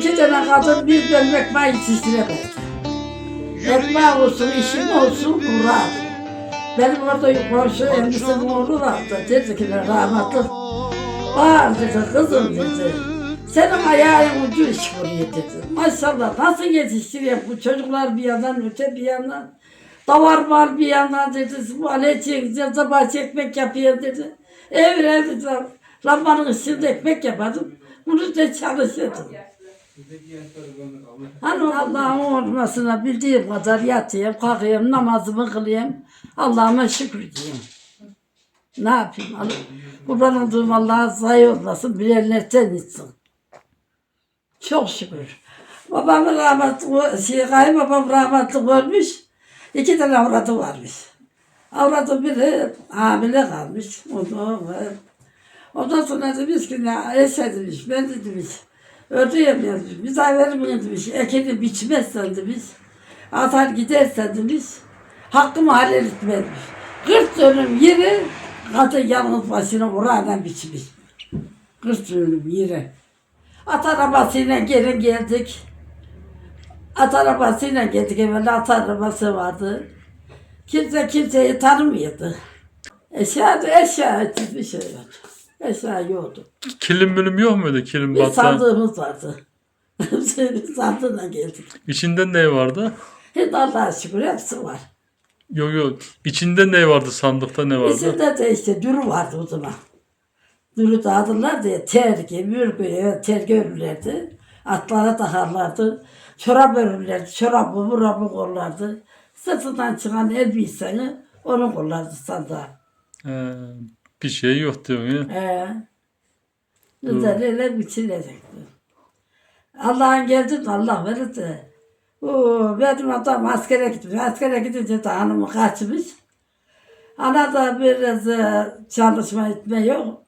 iki tane kadın bir bölüm ekmeği yetiştiremedi. Ekmeği olsun, işim olsun, kurardı. Benim orada komşu emmisinin oğlu vardı. Dedi ki rahmetli. Bağır dedi, kızım dedi. Senin ayağın ucu iş buraya dedi. Maşallah nasıl yetiştiriyor bu çocuklar bir yandan öte bir yandan. Davar var bir yandan dedi. Tuvalet çekeceğiz, sabah ekmek yapıyor dedi. Evir evir lambanın ışığında ekmek yapardım. Bunu da çalışıyordum. Hani Allah'ın olmasına bildiğim kadar yatayım, kalkayım, namazımı kılayım. Allah'ıma şükür diyeyim. Ne yapayım? Kurban olduğum Allah'a zayi olmasın, bilenlerden gitsin. Çok şükür. Babam rahmetli, şey, kayınbabam rahmetli ölmüş. İki tane avradı varmış. Avradı biri hamile kalmış. O var. Ondan sonra demiş ki ne Eşe demiş, ben de demiş. Ödeyem ya demiş, bir daha verir mi demiş. Ekini biçmezsen demiş. Atar gidersen demiş. Hakkımı halel etme demiş. 40 dönüm yeri kadın yalnız başına orayla biçmiş. 40 dönüm yeri. At arabasıyla geri geldik. At arabasıyla geldik evvel at arabası vardı. Kimse kimseyi tanımıyordu. Eşya, eşya hiçbir şey yoktu. Eşya yoktu. Kilim bölüm yok muydu? Kilim Bir battaniye. sandığımız vardı. Bir sandığına geldik. İçinde ne vardı? Hiç Allah'a şükür hepsi var. Yok yok. İçinde ne vardı? Sandıkta ne vardı? İçinde de işte dürü vardı o zaman. Dürü dağıtırlar diye ter gibi, mürgü, evet, ter görürlerdi. Atlara takarlardı. Çorap örürlerdi. Çorabı, murabı kollardı. Sırtından çıkan elbiseni onu kollardı sandığa. Ee, bir şey yok diyorsun ya. Ee, üzeriyle biçilecekti. Allah'ın geldi de Allah verir de. Oo, benim adam askere gitmiş. Askere gidince de hanımı kaçmış. Ana da biraz e, çalışma etme yok.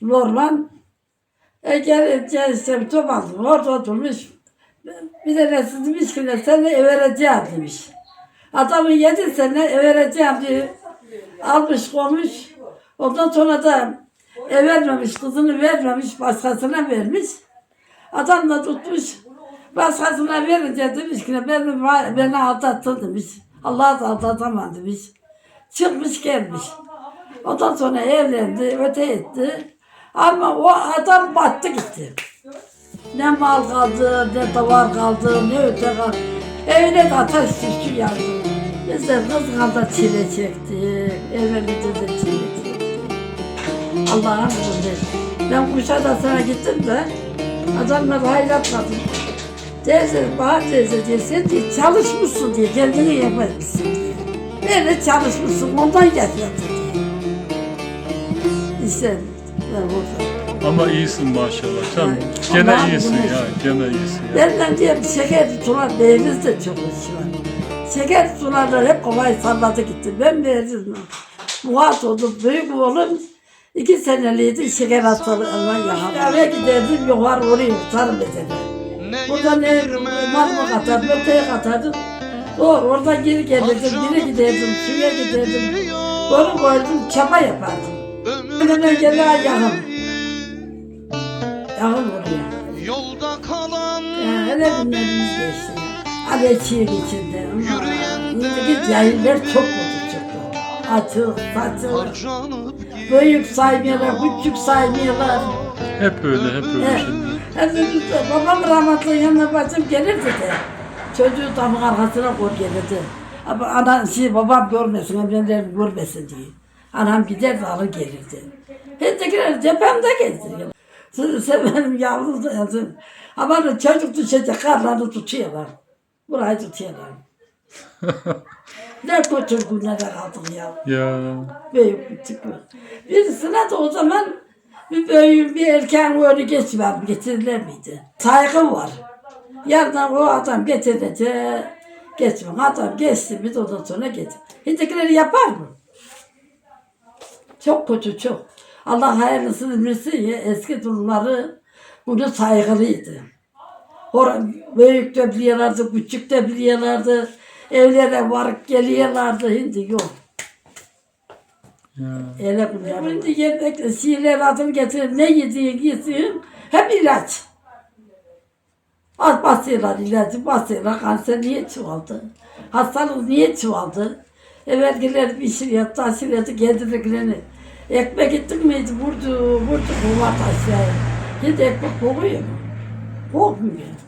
Normal. E gelince işte top aldım. Orada oturmuş. Bir de demiş ki seni vereceğim demiş. Adamı yedi sene vereceğim diye almış koymuş. Ondan sonra da ev vermemiş, kızını vermemiş, başkasına vermiş. Adam da tutmuş, başkasına verince demiş ki beni, beni aldattın demiş. Allah'a da aldatamam demiş. Çıkmış gelmiş. Ondan sonra evlendi, öte etti. Ama o adam battı gitti. Ne mal kaldı, ne davar kaldı, ne öte kaldı. Evine de ateş düştü yandı. Biz de kızganda çile çektik. Evimizde de çile. Allah'ın izniyle. Ben Kuşadası'na gittim de adamlar hayratladı. Teyze, Bahar teyze diye sen diye çalışmışsın diye kendini yapmışsın diye. Böyle çalışmışsın ondan getirdi diye. İşte ben burada. Ama iyisin maşallah. Sen Evet. gene Allah'ım iyisin bunu- ya. Gene iyisin ya. Benden diye bir şeker tutulan beyimiz de çok var. Şeker tutulanlar hep kolay salladı gitti. Ben verdim. Muhat oldum. Büyük oğlum iki seneliydi şeker hastalığına yakaladı. Eve giderdim yukarı oraya tutarım mesela. Buradan ev, marmı katardım, öteye katardım. Doğru oradan geri gelirdim, geri giderdim, suya giderdim. Onu koydum, çapa yapardım. Önüme gelen yakın. Yakın oraya. Yolda kalan hele günlerimiz geçti. Aleçiye geçirdi. Ama şimdiki cahiller çok kötü çıktı. Saçık, harcanıp büyük saymıyorlar, küçük saymıyorlar. Hep öyle, hep öyle Evet. şimdi. Hepimiz de, babam rahmetli yanına bacım gelirdi de. Çocuğu damın arkasına koy gelirdi. Ama ana, şey, babam görmesin, annemler görmesin diye. Anam giderdi alır gelirdi. Hendekiler cephemde gezdiriyor. Siz sen benim yavrum da yazın. Ama çocuk düşecek karlarını tutuyorlar. Burayı tutuyorlar. ne kötü günlere kaldık ya. Ya Büyük küçük? Birisine de o zaman bir büyüğün bir erkeğin öyle geçmem getirilir miydi? Saygı var. Yarından o adam getirecek. Geçmem. Adam geçti bir de ondan sonra getir. Hindikileri yapar mı? Çok kötü çok. Allah hayırlısını bilsin ya eski durumları bunu saygılıydı. Or büyük de biliyorlardı, küçük de biliyorlardı. Evlere varıp geliyorlardı. Hindi yok. ya. Öyle bunlar. Şimdi yemek, şeyler adım getirin, ne yediğin yediğin hep ilaç. Az basıyorlar ilacı, basıyorlar. Kanser niye çoğaldı? Hastalık niye çoğaldı? Evvelkiler bir şey yaptı, aşırı kendilerini. Ekmek gittik miydi? Vurdu, vurdu kuvat aşağıya. Şimdi ekmek kokuyor mu? Kokmuyor.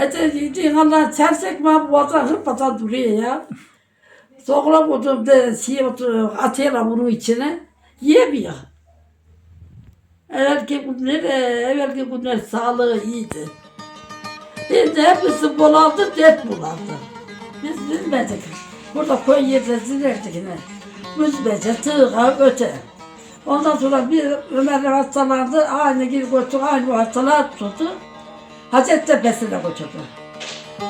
Ete yediğin Allah çersek mi bu vatan hırpatan duruyor ya. Sokla koydum şey oturuyor, atıyorlar bunun içine. Yiyemiyor. Evvelki günler, evvelki günler sağlığı iyiydi. Şimdi hepsi bulandı, dert bulandı. Biz bilmedik. Burada koy yerlerdi yine. Müzbece, tığğa, öte. Ondan sonra bir Ömer'le hastalandı, aynı gibi götürdü, aynı hastalar tuttu. Hacettepe'sine götürdü.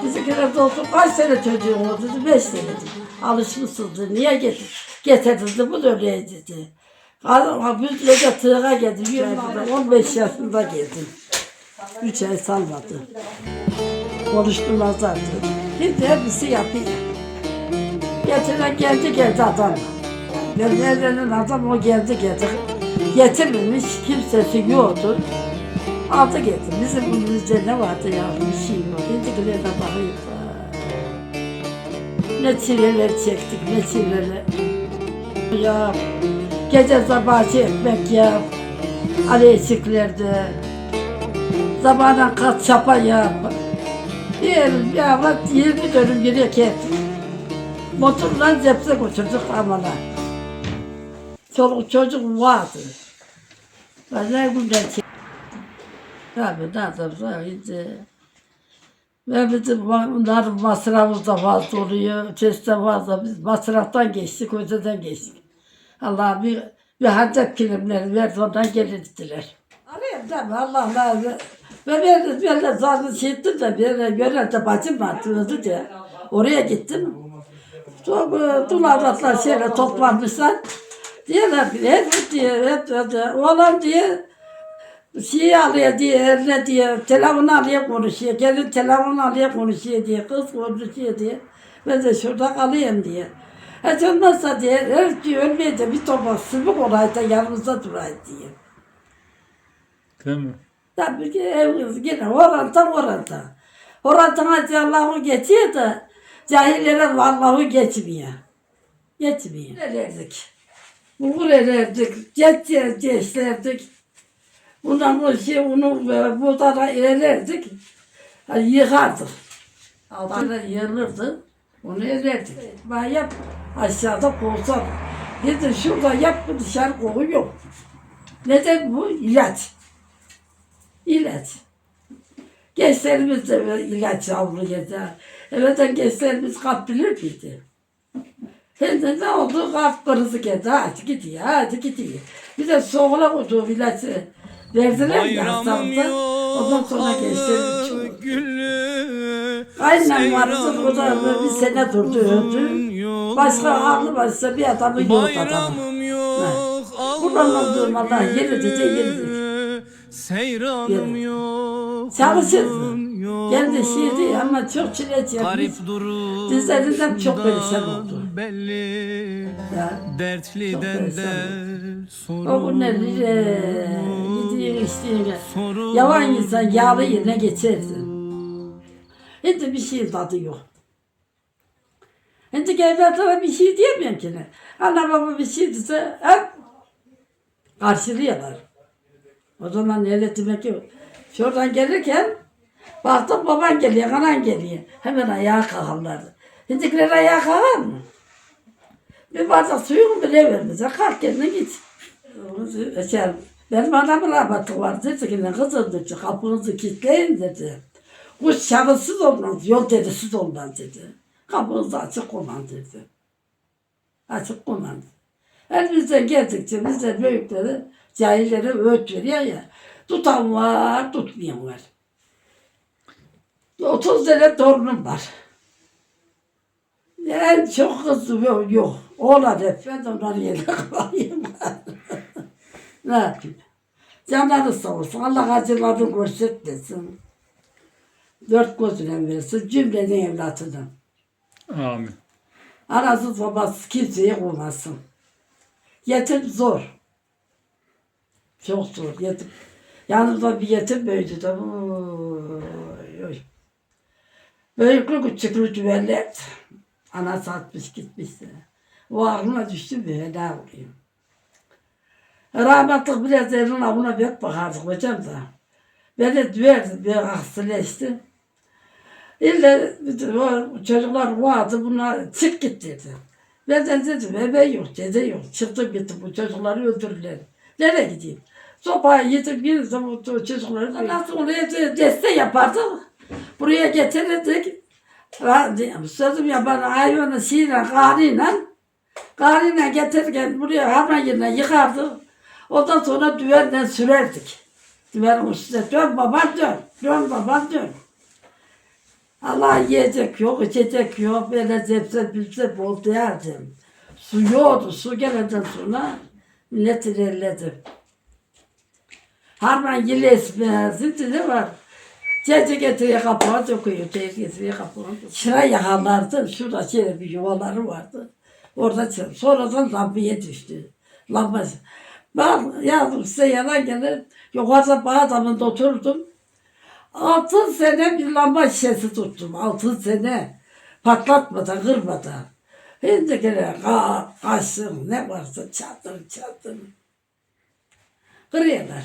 Bizimkiler de olsun kaç sene çocuğun oldu beş sene dedi. Alışmışsınız niye getir, getirdin bu öyleydi dedi. Kadın Büzbece tığğa geldi, bir 15 yaşında geldim. Üç ay salmadı. Konuşturmazlardı. Şimdi hepsi yapıyor. Getiren geldi geldi adam. Ben evlenen adam o geldi geldi. Getirmemiş kimsesi yoktu. Aldı getir. Bizim bunumuzda ne vardı ya bir şey yok. Şimdikilerine bakayım. Ne çileler çektik ne çileler. Ya gece sabahçı ekmek ya. Ali eşiklerde. Sabahdan kat çapa yap. Diyelim ya bak 20 dönüm yürüye kettik. Motorla cepse götürdük amana. Çoluk çocuk vardı. Ben ne günden çek. Tabii ne yapsa şimdi. Ve bizim bunların masrafımız da fazla oluyor. Çeşitli fazla. Biz masraftan geçtik, öteden geçtik. Allah bir, bir hancak kilimleri verdi ondan gelirdiler. Arayayım mi? Allah Allah. Ve ben, ben de zaten şey ettim de bir yönelde bacım vardı öldü de. Oraya gittim. Sonra dul avratlar şöyle toplanmışlar. Diyorlar ki hep diye, hep diye, oğlan diye şey alıyor diye, eline diye, telefon alıyor konuşuyor, gelin telefon alıyor konuşuyor diye, kız konuşuyor diye. Ben de şurada kalayım diye. Hiç olmazsa diye, her diye ölmeye de bir torba sümük olaydı yanımızda duraydı diye. Değil mi? Tabii ki evimiz yine oranta oranta. Orantana Allah'ı geçiyor da cahillere Allah'ı geçmiyor. Geçmiyor. Elerdik. Bulgur elerdik. Geç geçlerdik. Bundan o şey onu budara elerdik. Hani yıkardık. Altına yığılırdı. Onu elerdik. Ben yap aşağıda kovsan. Dedim şurada yap dışarı koku yok. Neden bu? İlaç. İlaç. Gençlerimiz de ilaç almıyor da. Evet gençlerimiz kalp bilir miydi? Şimdi ne oldu? Kalp krizi geldi. Hadi gidiyor, hadi gidiyor. Bir de soğula koyduğu ilacı verdiler ya hastalıkta. Ondan sonra güllü Aynen vardı. O da bir sene durdu, öldü. Başka aklı varsa bir adamı yok adamı. Olduğum Allah yeri dedi, yeri dedi. Seyranım yok Çalışırdı. Kendi şeydi ama çok çile durum Dizlerinden çok perişan oldu. Belli Ya. Dertliden Çok perişan O günler bile gidiyor içtiğine. Yavan insan yağlı yerine geçersin. Hiç bir şey tadı yok. Şimdi evlatlara bir şey diyemiyorum ki ne. Ana baba bir şey dese hep karşılıyorlar. O zaman öyle demek yok. Şuradan gelirken baktım baban geliyor, anan geliyor. Hemen ayağa kalkarlardı. Şimdikiler ayağa kalkar mı? Bir bardak suyunu bile vermez. Kalk kendine git. Şey, benim anamın rahmetli var. Dedi ki ne kızım dedi. Kapınızı kilitleyin dedi. Kuş çalısız olmaz. Yol derisiz olmaz dedi. Kapınızı açık koyman dedi. Açık koyman. Elimizden geldikçe biz de büyükleri cahillere öğüt veriyor ya. Tutan var, tutmayan var. 30 tane torunum var. En çok kızım yok. yok. Oğlan hep. Ben de onların yerine koyayım. ne yapayım? Canları sağ olsun. Allah acılarını görsetmesin. Dört gözüne versin. Cümlenin evlatını. Amin. Anasız babasız kimseye koymasın. Yetim zor. Çok zor. Yetim. Yanımda bir yetim büyüdü de. Oy. Büyüklü küçüklü düveller. Ana satmış gitmişse. O aklıma düştü bir helal olayım. Rahmetlik biraz elin avına bek bakardık hocam da. Beni düverdi bir aksileşti. İlle o çocuklar vardı bunlar çık git dedi. Ben de dedim ebe yok dede yok. Çıktım gittim bu çocukları öldürürler. Nereye gideyim? Sopayı yedim girdim o çocukları. Nasıl oraya de- deste yapardık. Buraya de- Sözüm ya bana hayvanı şeyle, karıyla, karıyla getirirken buraya hemen yerine yıkardık. Ondan sonra düvenle sürerdik. Düvenin üstüne dön babam dön, dön babam dön. Allah yiyecek yok, içecek yok. Böyle zepse bilse bol derdim. Su yoktu. Su gelenden sonra millet ilerledi. Harman yıl esmesi ne var? Cece getiriyor kapağı döküyor. Cece getiriyor kapağı döküyor. Çıra yakarlardı. Şurada şöyle bir yuvaları vardı. Orada çıra. Sonradan lambaya düştü. Lamba. Ben yazdım size yalan gelir. Yukarıda bağ damında oturdum. Altı sene bir lamba şişesi tuttum. Altı sene. Patlatmadan, kırmadan. Şimdi gene ka kaşım ne varsa çatır çatır. Kırıyorlar.